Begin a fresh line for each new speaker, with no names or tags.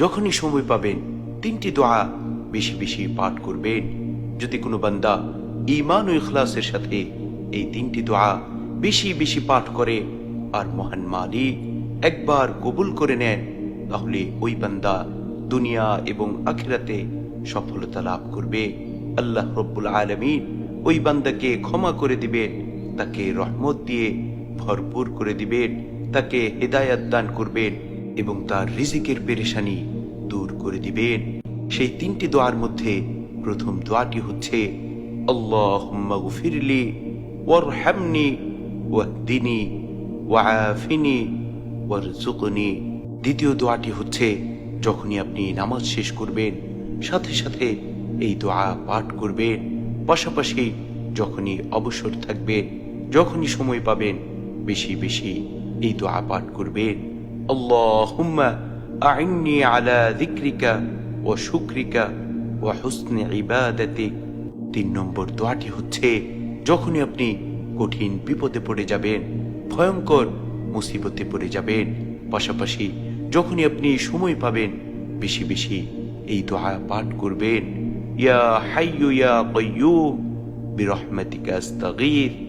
যখনই সময় পাবেন, তিনটি দোয়া বেশি বেশি পাঠ করবেন। যদি কোনো বান্দা ইমান ও ইখলাসের সাথে এই তিনটি দোয়া বেশি বেশি পাঠ করে আর মহান মালিক একবার কবুল করে নেন, তাহলে ওই বান্দা দুনিয়া এবং আখিরাতে সফলতা লাভ করবে। আল্লাহ রব্বুল আলমিন ওই বান্দাকে ক্ষমা করে দিবেন, তাকে রহমত দিয়ে ভরপুর করে দিবেন, তাকে হেদায়াত দান করবেন। এবং তার রিজিকের পেরেশানি দূর করে দিবেন। সেই তিনটি দোয়ার মধ্যে প্রথম দোয়াটি হচ্ছে, আল্লাহুম্মা গফিরলি ওয়ারহামনি ওয়াহদিনি ওয়াআফিনি ওয়ারজুকনি দ্বিতীয় দোয়াটি হচ্ছে, যখনই আপনি নামাজ শেষ করবেন, সাথে সাথে এই দোয়া পাঠ করবেন। পাশাপাশি যখনই অবসর থাকবেন, যখনই সময় পাবেন, বেশি বেশি এই দোয়া পাঠ করবেন। আলা যিকরিকা ওয়া শুকরিকা ওয়া হুসনি ইবাদাতিক তিন নম্বর দোয়াটি হচ্ছে, যখনই আপনি কঠিন বিপদে পড়ে যাবেন, ভয়ঙ্কর মুসিবতে পড়ে যাবেন, পাশাপাশি যখনই আপনি সময় পাবেন, বেশি বেশি এই দোয়া পাঠ করবেন। ইয়া হাইয়ু ইয়া কাইয়ুম বিরহমাতিকা আস্তাগীর।